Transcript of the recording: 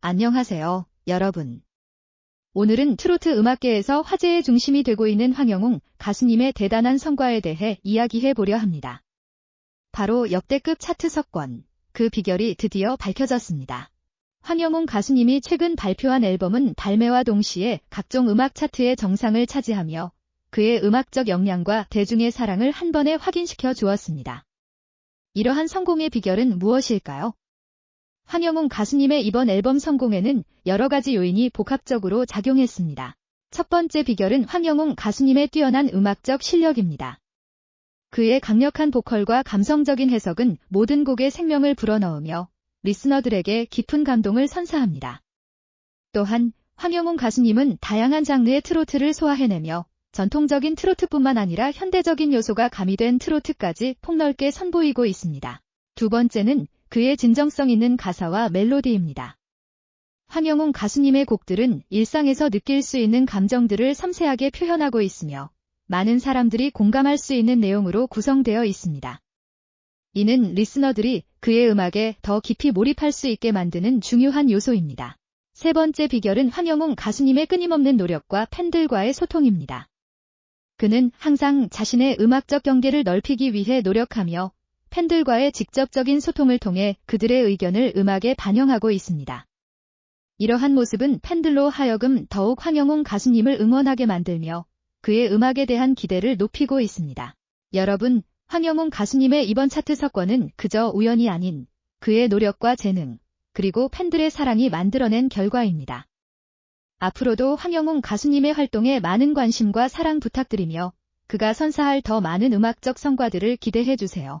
안녕하세요, 여러분. 오늘은 트로트 음악계에서 화제의 중심이 되고 있는 황영웅 가수님의 대단한 성과에 대해 이야기해 보려 합니다. 바로 역대급 차트 석권, 그 비결이 드디어 밝혀졌습니다. 황영웅 가수님이 최근 발표한 앨범은 발매와 동시에 각종 음악 차트의 정상을 차지하며 그의 음악적 역량과 대중의 사랑을 한 번에 확인시켜 주었습니다. 이러한 성공의 비결은 무엇일까요? 황영웅 가수님의 이번 앨범 성공에는 여러 가지 요인이 복합적으로 작용했습니다. 첫 번째 비결은 황영웅 가수님의 뛰어난 음악적 실력입니다. 그의 강력한 보컬과 감성적인 해석은 모든 곡에 생명을 불어넣으며 리스너들에게 깊은 감동을 선사합니다. 또한 황영웅 가수님은 다양한 장르의 트로트를 소화해내며 전통적인 트로트뿐만 아니라 현대적인 요소가 가미된 트로트까지 폭넓게 선보이고 있습니다. 두 번째는 그의 진정성 있는 가사와 멜로디입니다. 황영웅 가수님의 곡들은 일상에서 느낄 수 있는 감정들을 섬세하게 표현하고 있으며 많은 사람들이 공감할 수 있는 내용으로 구성되어 있습니다. 이는 리스너들이 그의 음악에 더 깊이 몰입할 수 있게 만드는 중요한 요소입니다. 세 번째 비결은 황영웅 가수님의 끊임없는 노력과 팬들과의 소통입니다. 그는 항상 자신의 음악적 경계를 넓히기 위해 노력하며 팬들과의 직접적인 소통을 통해 그들의 의견을 음악에 반영하고 있습니다. 이러한 모습은 팬들로 하여금 더욱 황영웅 가수님을 응원하게 만들며 그의 음악에 대한 기대를 높이고 있습니다. 여러분, 황영웅 가수님의 이번 차트 석권은 그저 우연이 아닌 그의 노력과 재능, 그리고 팬들의 사랑이 만들어낸 결과입니다. 앞으로도 황영웅 가수님의 활동에 많은 관심과 사랑 부탁드리며 그가 선사할 더 많은 음악적 성과들을 기대해 주세요.